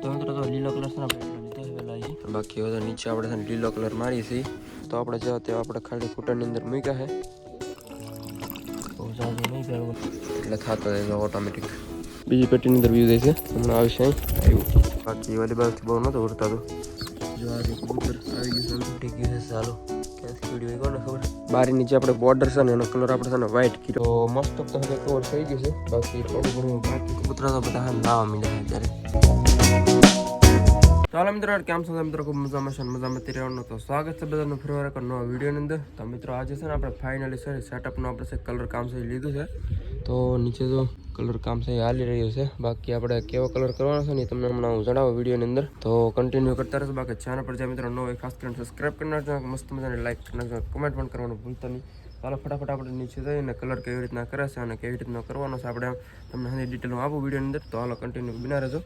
તો મિત્રો તો લીલો કલર લીધો છે બાકી હવે નીચે આપણે છે લીલો કલર મારી છે. તો આપણે જો તે આપણે ખાલી ફૂટરની અંદર મૂક્યા છે. એટલે થતો જાય ઓટોમેટિક બીજી પેટીની અંદર વ્યૂ જાય છે. હમણાં આવશે આવ્યું બાકી વાલી બાજુથી બહુ નહોતો ઉડતા તો. જો આ કબૂતર આવી ગયું છે ગયું છે ચાલો બારી નીચે આપણે બોર્ડર છે ને એનો કલર આપણે છે ને વ્હાઈટ કર્યો. તો મસ્ત તો હવે કવર થઈ ગયું છે. બાકી થોડું ઘણું બાકી કબૂતરા તો બધા નાવા મીડ્યા છે અત્યારે. હાલો મિત્રો, કેમ છો મિત્રો? ખૂબ મજામાં છે મજામાં તે રહેવાનું તો સ્વાગત છે બધાનું ફરીવાર એક નવા વિડીયોની અંદર. તો મિત્રો, આજે છે ને આપણે ફાઇનલી છે સેટઅપનું આપણે છે કલર કામ છે લીધું છે. તો નીચે જો કલર કામ છે હાલી રહ્યું છે. બાકી આપણે કેવો કલર કરવાનો છે ને તમને હમણાં હું જણાવું વિડીયોની અંદર. તો કન્ટિન્યુ કરતા રહેશે બાકી ચેનલ પર જે મિત્રો નવો હોય, ખાસ કરીને સબસ્ક્રાઈબ કરી નાખજો. મસ્ત મજાની લાઈક કરી નાખજો. કમેન્ટ પણ કરવાનું ભૂલતા નહીં. ચાલો ફટાફટ આપણે નીચે જઈને કલર કેવી રીતના કરે છે અને કેવી રીતના કરવાનો છે, આપણે તમને હજી ડિટેલમાં આપું વિડીયોની અંદર. તો હાલો કન્ટિન્યુ બિના રહેજો.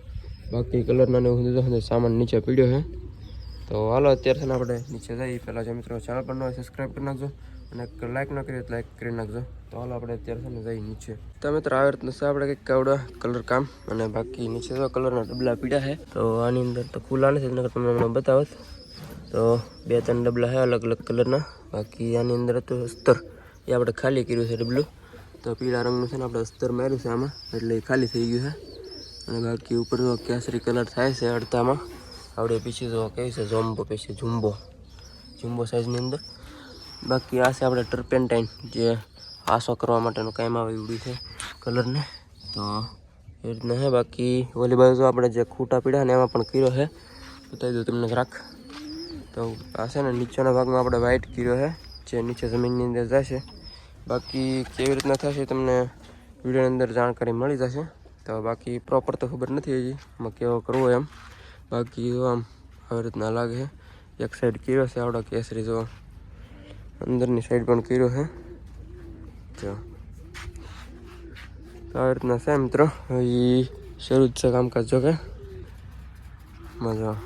બાકી કલરના ને દીધો સામાન નીચે પીડ્યો છે. તો હાલો, અત્યારે છે આપણે નીચે જઈએ. પહેલાં જે મિત્રો ચેનલ પર ન સબસ્ક્રાઈબ કરી નાખજો અને લાઈક ન કરીએ તો લાઈક કરી નાખજો. તો હાલો, આપણે અત્યારે છે જઈએ નીચે. તો મિત્રો, આવી રીતનું છે આપણે કંઈક કાવડા કલર કામ. અને બાકી નીચે તો કલરના ડબલા પીડ્યા છે, તો આની અંદર તો ખુલ્લા નથી નગર તમને હમણાં બતાવત તો બે ત્રણ ડબલા છે અલગ અલગ કલરના બાકી આની અંદર હતું અસ્તર. એ આપણે ખાલી કર્યું છે ડબલું. તો પીળા રંગનું છે ને આપણે અસ્તર માર્યું છે આમાં. એટલે ખાલી થઈ ગયું છે. અને બાકી ઉપર તો કેસરી કલર થાય છે અડધામાં. આપણે પીછી તો કહે છે ઝોમ્બો પછી ઝુંબો ઝુમ્બો સાઇઝની અંદર. બાકી આ છે આપણે ટર્પેન્ટાઇન જે આસો કરવા માટેનું કામ આવે એવડી છે કલરને. તો એ રીતના છે. બાકી ઓલી બાજુ આપણે જે ખૂટા પીડા ને એમાં પણ કર્યો છે. બતાવી દઉં તમને રાખ તો આ છે ને નીચેના ભાગમાં આપણે વ્હાઇટ કર્યો છે, જે નીચે જમીનની અંદર જશે બાકી કેવી રીતના થશે તમને વિડીયોની અંદર જાણકારી મળી જશે. તો બાકી પ્રોપર તો ખબર નથી હજી. એમાં કેવો કરવો એમ. બાકી જો આમ આવી રીતના લાગે. છે એક સાઈડ કર્યો છે આવડો કેસરી જો. અંદરની સાઈડ પણ કર્યો છે. જો. તો આવી રીતના છે મિત્રો. ઈ શરૂ જ છે કામકાજ જો કે. મજા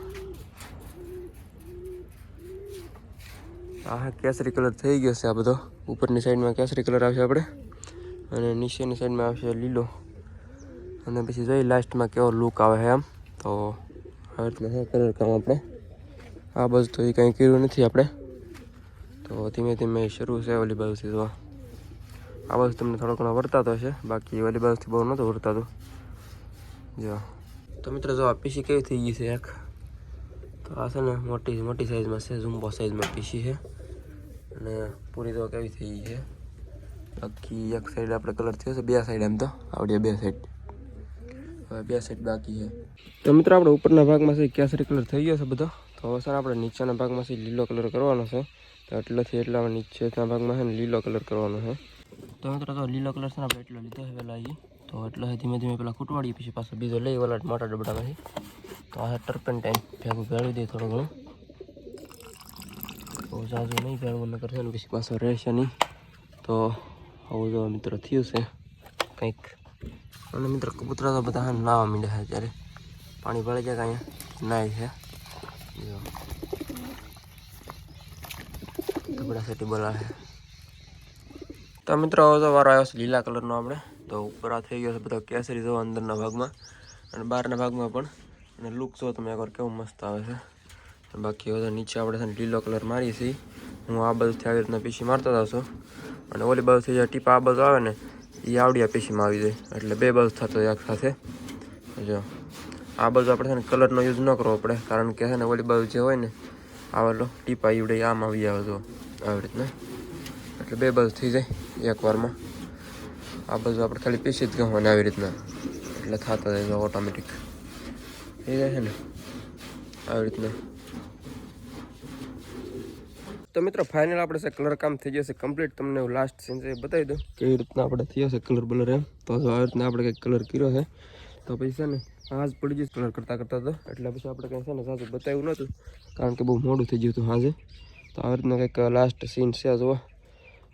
આ કેસરી કલર થઈ ગયો છે આ બધો. ઉપરની સાઈડમાં કેસરી કલર આવશે આપણે. અને નીચેની સાઈડમાં આવશે લીલો. અને પછી જોઈ લાસ્ટમાં કેવો લુક આવે છે આમ તો હવે રીતના કલર કામ આપણે. આ બાજુ તો એ કંઈ કર્યું નથી આપણે. તો ધીમે ધીમે શરૂ છે ઓલી બાજુથી તો આ બાજુ તમને થોડો ઘણો વર્તાતો હશે. બાકી ઓલી બાજુથી બહુ નહોતું વર્તાતું. જો. તો મિત્રો જો આ પીસી કેવી થઈ ગઈ છે એક? તો આ છે ને મોટી મોટી સાઈઝમાં છે ઝુંબો સાઈઝમાં પીસી છે. અને પૂરી તો કેવી થઈ ગઈ છે. બાકી એક સાઈડ આપણે કલર થયો છે, બે સાઈડ એમ તો. આવડીએ બે સાઈડ બે સાઈડ બાકી છે. તો મિત્રો, આપણે ઉપરના ભાગમાં છે કેસરી કલર થઈ ગયો છે બધો. તો હવે સર, આપણે નીચેના ભાગમાં છે, લીલો કલર કરવાનો છે. તો એટલાથી એટલા નીચેના ભાગમાં છે ને લીલો કલર કરવાનો છે. તો મિત્રો, તો લીલો કલર છે ને આપણે એટલો લીધો છે પહેલાં અહીં તો એટલો ધીમે ધીમે પેલા ખૂટવાડીએ, પછી પાછો બીજો લઈ વાળા મોટા ડબડામાંથી તો આ ટર્પેન્ટાઇન ભેગું ભેળવી દઈએ થોડું ઘણું. બહુ ઝાઝું નહીં ભેળવું ન કરશે ને પછી પાછો રહેશે નહીં. તો આવું જો મિત્રો થયું છે. કંઈક અને મિત્ર કબૂતરા તો બધા નાવા માંડ્યા છે અત્યારે. પાણી જાય કે અહીંયા? નાય છે. બધા સેટી બોલા છે. તો મિત્રો, હવે તો વારો આવ્યો છે લીલા કલરનો આપણે. તો ઉપર આ થઈ ગયો છે બધો કેસરી જો અંદરના ભાગમાં. અને બહારના ભાગમાં પણ. અને લુક જો તમે એકવાર કેવું મસ્ત આવે છે. બાકી હવે નીચે આપણે છે લીલો કલર મારી છીએ. હું આ બાજુથી આવી રીતના પીસી મારતો હતો અને ઓલી બાજુથી જે ટીપા આ બાજુ આવે ને એ આવડિયા પેશીમાં આવી જાય એટલે બે બાજુ થતો એક સાથે. જો. આ બાજુ આપણે છે ને કલરનો યુઝ ન કરવો પડે. કારણ કે છે ને ઓલી બાજુ જે હોય ને આવેલો ટીપા ઈવડે આમ આવી આવે જો. આવી રીતના. એટલે બે બાજુ થઈ જાય એકવારમાં આ બાજુ આપણે ખાલી પીસી જ ગયું આવી રીતના. એટલે થતા જાય ઓટોમેટિક થઈ જાય છે ને. આવી રીતના. તો મિત્રો ફાઇનલ આપણે છે કલર કામ થઈ જશે કમ્પ્લીટ તમને લાસ્ટ સીન છે બતાવી દઉં. કેવી રીતના આપણે થયો છે કલર બલર એમ? તો આવી રીતના આપણે કંઈક કલર કર્યો છે. તો પછી છે ને હાજ પડી જશે કલર કરતાં કરતાં તો. એટલે પછી આપણે કંઈ છે ને સાચું બતાવ્યું નહોતું. કારણ કે બહુ મોડું થઈ ગયું હતું હાજે તો આવી રીતના કંઈક લાસ્ટ સીન છે જોવા.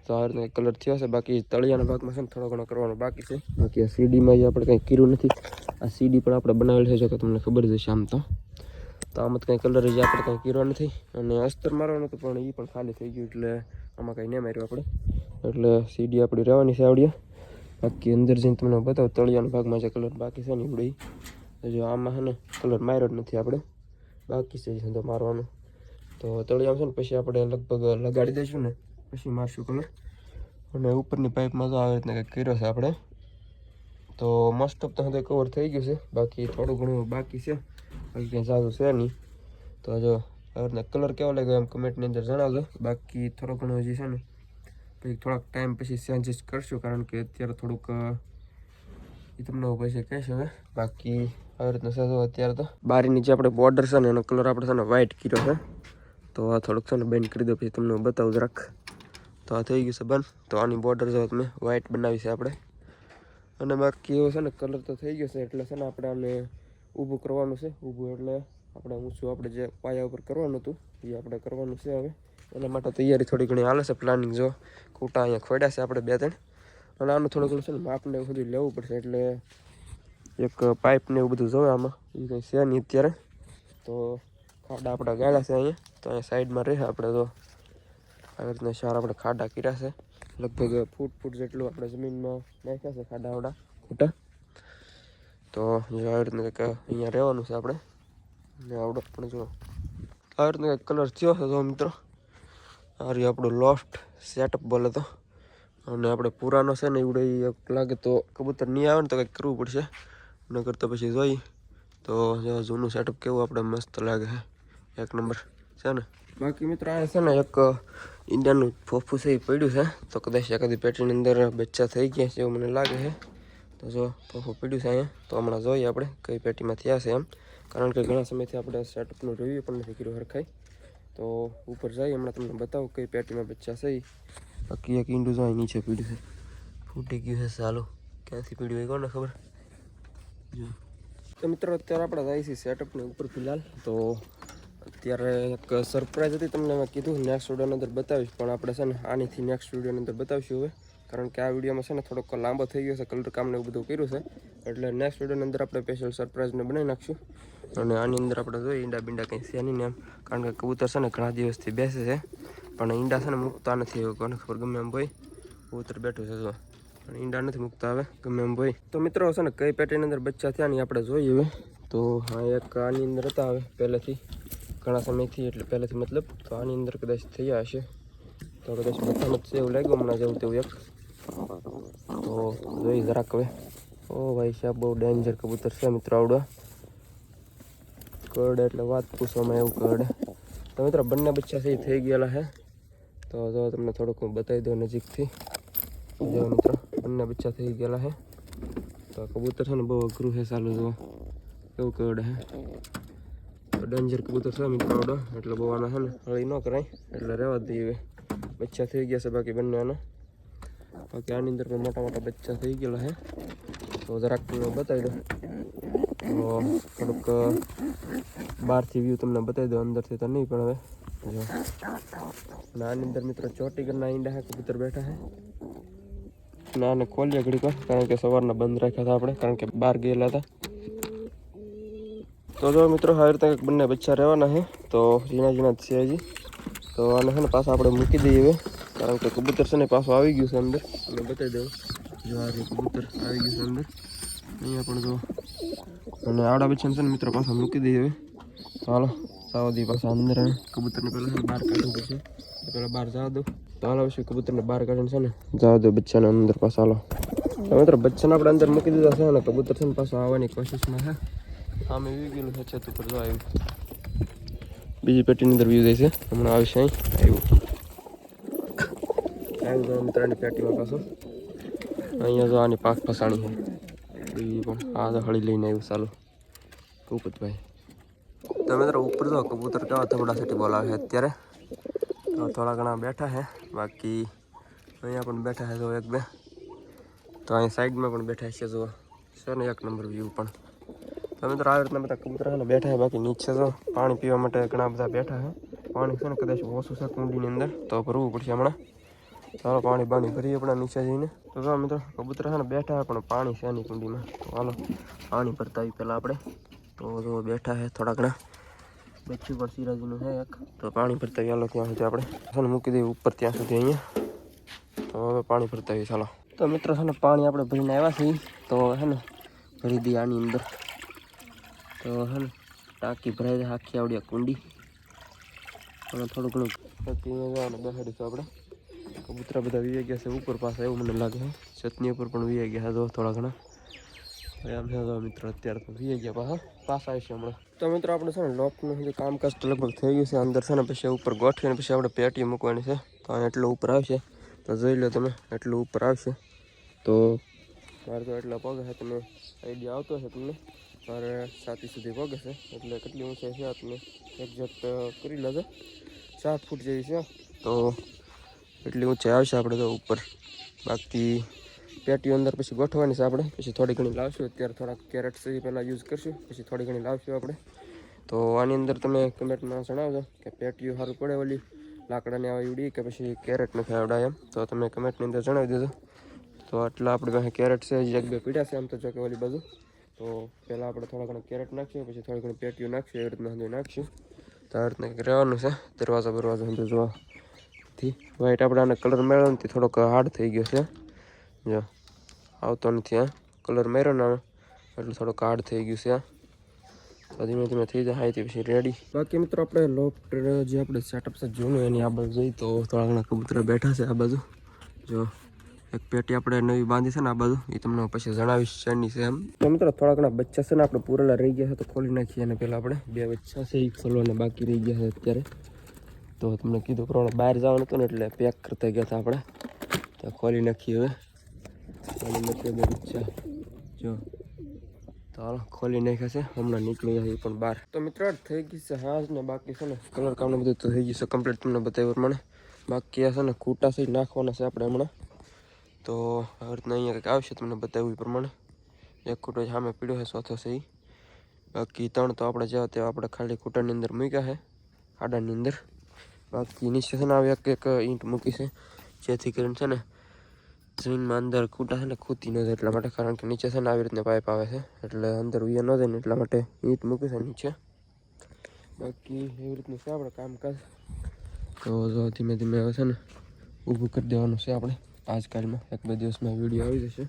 તો આ રીતના કલર થયો છે બાકી તળિયાના ભાગમાં છે ને થોડો ઘણો કરવાનો બાકી છે. બાકી આ સીડીમાં આપણે કંઈ કર્યું નથી, આ સીડી પણ આપણે બનાવેલી છે, જો કે તમને ખબર જ હશે આમ તો. તો આમાં તો કંઈ કલર જ આપણે કંઈ કર્યો નથી. અને અસ્તર મારવાનું હતું પણ એ પણ ખાલી થઈ ગયું એટલે આમાં કંઈ નહીં માર્યું આપણે. એટલે સીડી આપણી રહેવાની છે આવડીએ બાકી અંદર જઈને તમને બતાવો, તળિયાના ભાગમાં જે કલર બાકી છે ને એવડે જો આમાં છે ને કલર માર્યો જ નથી આપણે. બાકી છે ધંધો મારવાનો. તો તળિયામાં છે ને પછી આપણે લગભગ લગાડી દઈશું ને, પછી મારશું કલર અને ઉપરની પાઇપમાં તો આવી રીતના કંઈક કર્યો છે આપણે. તો મોસ્ટ ઓફ તો કવર થઈ ગયું છે. બાકી થોડું ઘણું બાકી છે. બાકી કંઈ સારું છે નહીં. તો જો આવી કલર કેવો લાગ્યો એમ કમેન્ટની અંદર જણાવજો. બાકી થોડો ઘણો હજી છે ને પછી થોડાક ટાઈમ પછી ચેન્જીસ કરશું કારણ કે અત્યારે થોડુંક એ તમને પછી કહેશે હવે. બાકી આવી રીતના છે અત્યારે તો. બારીની જે આપણે બોર્ડર છે ને, એનો કલર આપણે છે ને વ્હાઇટ કર્યો છે. તો આ થોડુંક છે ને બેન્ડ કરી દો પછી તમને બતાવું બતાવું રાખ તો આ થઈ ગયું છે બંધ. તો આની બોર્ડર જો તમે વ્હાઇટ બનાવી છે આપણે. અને બાકી એવો છે ને કલર તો થઈ ગયો છે, એટલે છે ને આપણે આને ઊભું કરવાનું છે. ઊભું એટલે આપણે ઊંચું આપણે જે પાયા ઉપર કરવાનું હતું, એ આપણે કરવાનું છે હવે. એના માટે તૈયારી થોડી ઘણી હાલે છે પ્લાનિંગ જો. ખોટા અહીંયા ખોડ્યા છે આપણે બે ત્રણ. અને આનું થોડું ઘણું છે ને માપને બધું લેવું પડશે, એટલે એક પાઇપને એવું બધું જોવે આમાં. એ કંઈ છે નહીં અત્યારે. તો ખાડા આપણા ગાળ્યા છે અહીંયા. તો અહીંયા સાઈડમાં રહે આપણે તો. આવી રીતના ચાર આપણે ખાડા કર્યા છે. લગભગ ફૂટ ફૂટ જેટલું આપણે જમીનમાં નાખ્યા છે ખાડા આવડા ખૂટા. તો જો આવી રીતના કંઈક અહીંયા રહેવાનું છે આપણે. ને આવડો પણ જો આવી રીતના કંઈક કલર થયો છે તો મિત્રો. આ રહ્યું આપણું લોફ્ટ સેટઅપ બોલે તો અને આપણે પુરાનો છે ને એવડે લાગે તો કબૂતર નહીં આવે ને તો કંઈક કરવું પડશે. નગર તો પછી જોઈ. તો જૂનું સેટઅપ કેવું આપણે મસ્ત લાગે છે. એક નંબર છે ને. બાકી મિત્રો આ છે ને એક ઇન્ડિયાનું ફોફું છે એ પડ્યું છે. તો કદાચ એકાદી પેટીની અંદર બચ્ચા થઈ ગયા છે એવું મને લાગે છે. તો જો, ફોફું પડ્યું છે અહીંયા. તો હમણાં જોઈએ આપણે કઈ પેટીમાં થયા છે એમ. કારણ કે ઘણા સમયથી આપણે સેટઅપનું રિવ્યુ પણ નથી કર્યું હરખાઈ. તો ઉપર જઈએ, હમણાં તમને બતાવું કઈ પેટીમાં બચ્ચા છે બાકી એક ઈંડું જો નીચે પીડ્યું છે. ફૂટી ગયું છે સાલું ક્યાંથી પીડ્યું એ કોને ખબર? જો. તો મિત્રો, અત્યારે આપણે જાય છે સેટઅપની ઉપર ફિલહાલ. તો અત્યારે એક સરપ્રાઈઝ હતી તમને મેં કીધું નેક્સ્ટ વિડીયોની અંદર બતાવીશ. પણ આપણે છે ને આનીથી નેક્સ્ટ વિડીયોની અંદર બતાવીશું હવે. કારણ કે આ વિડીયોમાં છે ને થોડોક લાંબો થઈ ગયો છે કલર કામને એવું બધું કર્યું છે. એટલે નેક્સ્ટ વિડીયોની અંદર આપણે સ્પેશિયલ સરપ્રાઈઝને બનાવી નાખશું. અને આની અંદર આપણે જોઈએ, ઈંડા બીંડા કંઈ છે નહીં એમ. કારણ કે કબૂતર છે ને ઘણા દિવસથી બેસે છે. પણ ઈંડા છે ને મૂકતા નથી કોને ખબર, ગમે એમ ભાઈ કબૂતર બેઠું છે જો. પણ ઈંડા નથી મૂકતા હવે, ગમે એમ ભાઈ તો મિત્રો છે ને કઈ પેટીની અંદર બચ્ચા થયા ને આપણે જોઈએ હવે. તો હા, એક આની અંદર હતા હવે, પહેલેથી. ઘણા સમયથી એટલે પહેલેથી મતલબ તો આની અંદર કદાચ થયા હશે. તો કદાચ મથામત છે એવું લાગ્યું હમણાં જેવું તેવું એક. તો જોઈ જરાક હવે. ઓ ભાઈ સાહેબ, બહુ ડેન્જર કબૂતર છે મિત્રો આવડવા કરડે એટલે વાત પૂછવામાં એવું કરડે તો મિત્રો બંને બચ્ચા છે થઈ ગયેલા છે તો જો તમને થોડુંક હું બતાવી દઉં નજીકથી. જો મિત્રો, બંને બચ્ચા થઈ ગયેલા છે તો કબૂતર છે ને બહુ અઘરું છે ચાલુ જુઓ એવું કરડે તો ડેન્જર કબૂતર છે મિત્રો એટલે બહુ આના છે ને, હળી ન કરાય. એટલે રહેવા દઈએ બચ્ચા થઈ ગયા છે બાકી બંને આના. બાકી આની અંદર પણ મોટા મોટા બચ્ચા થઈ ગયેલા છે. તો જરાક તમને બતાવી દો તો થોડુંક બહારથી વ્યૂ તમને બતાવી દો અંદરથી તો નહીં, પણ હવે. જો. આની અંદર મિત્રો ચોટી કરના ઈંડા છે, કબૂતર બેઠા છે. ના આને ખોલીએ ઘડીક, કારણ કે સવારના બંધ રાખ્યા હતા આપણે, કારણ કે બહાર ગયેલા હતા. તો જો મિત્રો આવી રીતે બંને બચ્ચા રહેવાના છે. તો ઝીણા ઝીણા છે હજી. તો આને છે ને પાછા આપણે મૂકી દઈએ હવે. કારણ કે કબૂતર છે ને પાછું આવી ગયું છે અંદર. અને બતાવી દઉં. જો આ કબૂતર આવી ગયું છે અંદર. અહીંયા પણ જો. અને આવડા બચ્ચાને છે ને મિત્રો પાછા મૂકી દઈએ હવે. ચાલો સાવધી પાછા અંદર હવે કબૂતરને પહેલાં બહાર કાઢવું પડશે. પહેલાં બહાર જવા દો. હાલો પછી કબૂતરને બહાર કાઢીને છે ને જવા દો બચ્ચાને અંદર પાછા. હાલો. મિત્રો, બચ્ચાને આપણે અંદર મૂકી દીધા છે અને કબૂતર છે ને પાછું આવવાની કોશિશમાં છે. સામે વી ગયેલું છે છત ઉપર જો આવ્યું. બીજી પેટીની અંદર વ્યૂ જાય છે. હમણાં આવશે અહીં. આવ્યું. આવ્યું મિત્રની પેટીમાં પાછો. અહીંયા જો આની પાક ફસાણી છે. બીજી પણ આ તો હળી લઈને આવ્યું ચાલુ ભૂપતભાઈ તો મિત્રો ઉપર તો કબૂતર કેવા થોડા સેટી બોલાવે છે અત્યારે. તો થોડા ઘણા બેઠા છે. બાકી અહીંયા પણ બેઠા છે જો એક બે. તો અહીં સાઈડમાં પણ બેઠા છે જો. છે ને એક નંબર વ્યૂ પણ. તો મિત્રો આવી રીતના બધા કબૂતર બેઠા છે, બાકી નીચે તો પાણી પીવા માટે ઘણા બધા બેઠા છે. પાણી છે ને કદાચ ઓછું છે કુંડીની અંદર, તો ભરવું પડશે હમણાં. ચાલો પાણી બાણી ભરીએ આપણા નીચે જઈને. તો જો મિત્રો, કબૂતર છે ને બેઠા પણ પાણી છે નહીં કુંડીમાં. તો હાલો, પાણી ભરતા આવી પહેલાં આપણે. તો જો બેઠા છે થોડા ઘણા. બચ્ચું પર સિરાજીનું છે એક. તો પાણી ભરતા હાલો ત્યાં સુધી આપણે. ચાલો મૂકી દઈએ ઉપર ત્યાં સુધી અહીંયા. તો હવે પાણી ભરતા આવી ચાલો. તો મિત્રો, છે ને પાણી આપણે ભરીને આવ્યા છીએ. તો છે ને ભરી દઈએ આની અંદર. તો હે ટાંકી ભરાઈ જાય આખી આવડી કુંડી. અને થોડું ઘણું બેસાડીશું આપણે. કબૂતરા બધા વી ગયા છે ઉપર પાસે એવું મને લાગે છે. ઉપર પણ વીએ ગયા જો થોડા ઘણા. મિત્રો, અત્યારે તો વી ગયા પાછા. આવી છે હમણાં. તો મિત્રો, આપણે છે લોકનું કામકાજ લગભગ થઈ ગયું છે. અંદર છે ને, પછી ઉપર ગોઠવીને પછી આપણે પેટી મૂકવાની છે. તો એટલું ઉપર આવશે. તો જોઈ લો તમે, એટલું ઉપર આવશે. તો મારે તો એટલા પગ છે, તમે આઈડિયા આવતો છે તમને. મારે સાતી સુધી પગે છે એટલે કેટલી ઊંચાઈ છે આ તમે એક્ઝેક્ટ કરી લેજો. સાત ફૂટ જેવી છે તો એટલી ઊંચાઈ આવશે આપણે તો ઉપર. બાકી પેટીઓ અંદર પછી ગોઠવવાની છે આપણે. પછી થોડી ઘણી લાવશું. અત્યારે થોડાક કેરેટ છે પહેલાં યુઝ કરશું. પછી થોડી ઘણી લાવશું આપણે. તો આની અંદર તમે કમેન્ટમાં જણાવજો કે પેટીઓ સારું પડે ઓલી લાકડાની આવી ઉડી કે પછી કેરેટ નથી આવડા એમ. તો તમે કમેન્ટની અંદર જણાવી દેજો. તો આટલા આપણે પાસે કેરેટ છે એક પીડ્યા છે આમ તો જો કે ઓલી બાજુ. તો પહેલાં આપણે થોડા ઘણા કેરેટ નાખીએ, પછી થોડી ઘણી પેટીઓ નાખીએ, એવી રીતના હંધું નાખીશું તો આ રીતના રહેવાનું છે, દરવાજા બરવાજા હંધું જોવા. થી વ્હાઈટ આપણે આને કલર મેળવ્યો નથી થોડોક હાર્ડ થઈ ગયો છે. જો, આવતો નથી આ કલર મેળવ્યો ને એટલે થોડોક હાર્ડ થઈ ગયું છે આ. તો ધીમે ધીમે થઈ જાય, હાઈથી પછી રેડી બાકી મિત્રો આપણે લોફ્ટ જે આપણે સેટઅપ છે, જૂનું એની આ બાજુ જઈ તો થોડા ઘણા કબૂતરા બેઠા છે આ બાજુ. જો એક પેટી આપણે નવી બાંધી છે ને આ બધું એ તમને પછી જણાવીશ શેની છે એમ. મિત્રો થોડા ઘણા બચ્ચા છે ને, આપણે પૂરેલા રહી ગયા છે, તો ખોલી નાખીએ અને પહેલાં આપણે. બે બચ્ચા છે એ ખોલવાને બાકી રહી ગયા છે અત્યારે. તો તમને કીધું પ્રમાણે બહાર જવાનું હતું ને, એટલે પેક કરતા ગયા હતા આપણે. તો ખોલી નાખીએ હવે. ખોલી નાખીએ બચ્ચા. જો. ચાલો ખોલી નાખ્યા છે. હમણાં નીકળી જાય પણ બહાર. તો મિત્રો થઈ ગઈ છે હા ને બાકી છે ને કલર કામ બધું તો થઈ ગયું છે કમ્પ્લીટ તમને બતાવ્યું પ્રમાણે. બાકી છે ને, ખૂટા છે નાખવાના છે આપણે હમણાં. તો આવી રીતના અહીંયા કંઈક આવશે તમને બતાવ્યું એ પ્રમાણે. એક કૂટો સામે પીડ્યો છે, ચોથો છે બાકી ત્રણ તો આપણે જવા તેવા આપણે ખાલી કૂટાની અંદર મૂક્યા છે આડાની અંદર. બાકી નીચે છે ને આવી એક એક ઈંટ મૂકી છે, જેથી કરીને છે ને જમીનમાં અંદર ખૂટા છે ને ખૂતી ન જાય એટલા માટે, કારણ કે નીચે છે ને આવી રીતના પાઇપ આવે છે, એટલે અંદર ઉયા ન જાય ને એટલા માટે ઈંટ મૂકી છે નીચે. બાકી એવી રીતનું છે આપણે કામકાજ. તો ધીમે ધીમે હવે છે ને ઊભું કરી દેવાનું છે આપણે. આજકાલમાં એક બે દિવસમાં વીડિયો આવી જશે.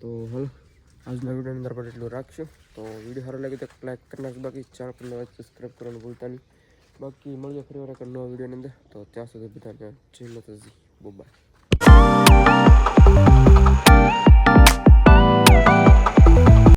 તો હાલ, આજના વિડીયોની અંદર આપણે એટલું રાખશું. તો વીડિયો સારો લાગે તો લાઈક કરી બાકી ચેનલ પર નવા સબસ્ક્રાઈબ કરવાનું ભૂલતા નહીં. બાકી મળીએ ફરી વાર એક નવા વિડીયોની અંદર. તો ત્યાં સુધી બધાને જય માતાજી. બાય